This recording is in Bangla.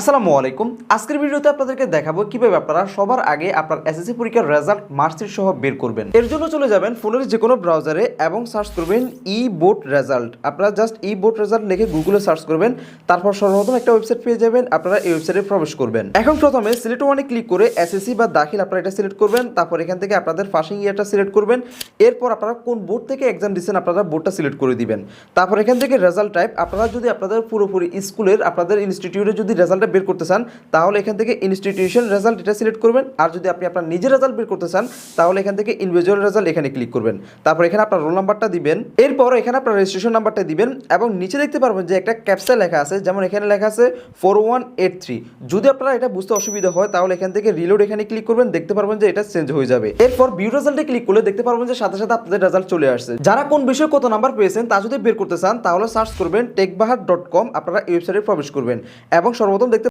আসসালামু আলাইকুম। আজকের ভিডিওতে আপনাদেরকে দেখাবো কীভাবে আপনারা সবার আগে আপনার এসএসসি পরীক্ষার রেজাল্ট মার্কশিট সহ বের করবেন। এর জন্য চলে যাবেন ফোনের যে কোনো ব্রাউজারে এবং সার্চ করবেন ই বোর্ড রেজাল্ট আপনারা জাস্ট ই বোর্ড রেজাল্ট লিখে গুগলে সার্চ করবেন, তারপর সর্বপ্রথম একটা ওয়েবসাইট পেয়ে যাবেন, আপনারা এই ওয়েবসাইটে প্রবেশ করবেন। এখন প্রথমে সিলেক্ট ওয়ানে ক্লিক করে এসএসসি বা দাখিল আপনারা এটা সিলেক্ট করবেন, তারপর এখান থেকে আপনাদের ফার্স্টিং ইয়ারটা সিলেক্ট করবেন, এরপর আপনারা কোন বোর্ড থেকে এক্সাম দিচ্ছেন আপনারা বোর্ডটা সিলেক্ট করে দিবেন। তারপর এখান থেকে রেজাল্ট টাইপ আপনারা যদি আপনাদের পুরোপুরি স্কুলের আপনাদের ইনস্টিটিউটে যদি রেজাল্টটা বের করতে চান, তাহলে এখান থেকে ইনস্টিটিউশন রেজাল্ট এটা সিলেক্ট করবেন। আর যদি আপনি আপনার নিজের রেজাল্ট বের করতে চান, তাহলে এখান থেকে ইন্ডিভিজুয়াল রেজাল্ট এখানে ক্লিক করবেন। তারপর এখানে আপনার রোল নাম্বারটা দিবেন। এরপর এখানে আপনার রেজিস্ট্রেশন নাম্বারটা দিবেন এবং নিচে দেখতে পারবেন যে একটা ক্যাপসা লেখা আছে, যেমন এখানে লেখা আছে ফোর ওয়ান এইট থ্রি যদি আপনারা এটা বুঝতে অসুবিধা হয়, তাহলে এখান থেকে রিলোড এখানে ক্লিক করবেন, দেখতে পারবেন যে এটা চেঞ্জ হয়ে যাবে। এরপর ভিউ রেজাল্টে ক্লিক করলে দেখতে পারবেন যে সাথে সাথে আপনাদের রেজাল্ট চলে আসছে। যারা কোন বিষয়ে কত নাম্বার পেয়েছেন, তা যদি বের করতে চান, তাহলে সার্চ করবেন টেকবাহার ডট কম আপনারা ওয়েবসাইটে প্রবেশ করবেন। এবং সর্বপ্রথম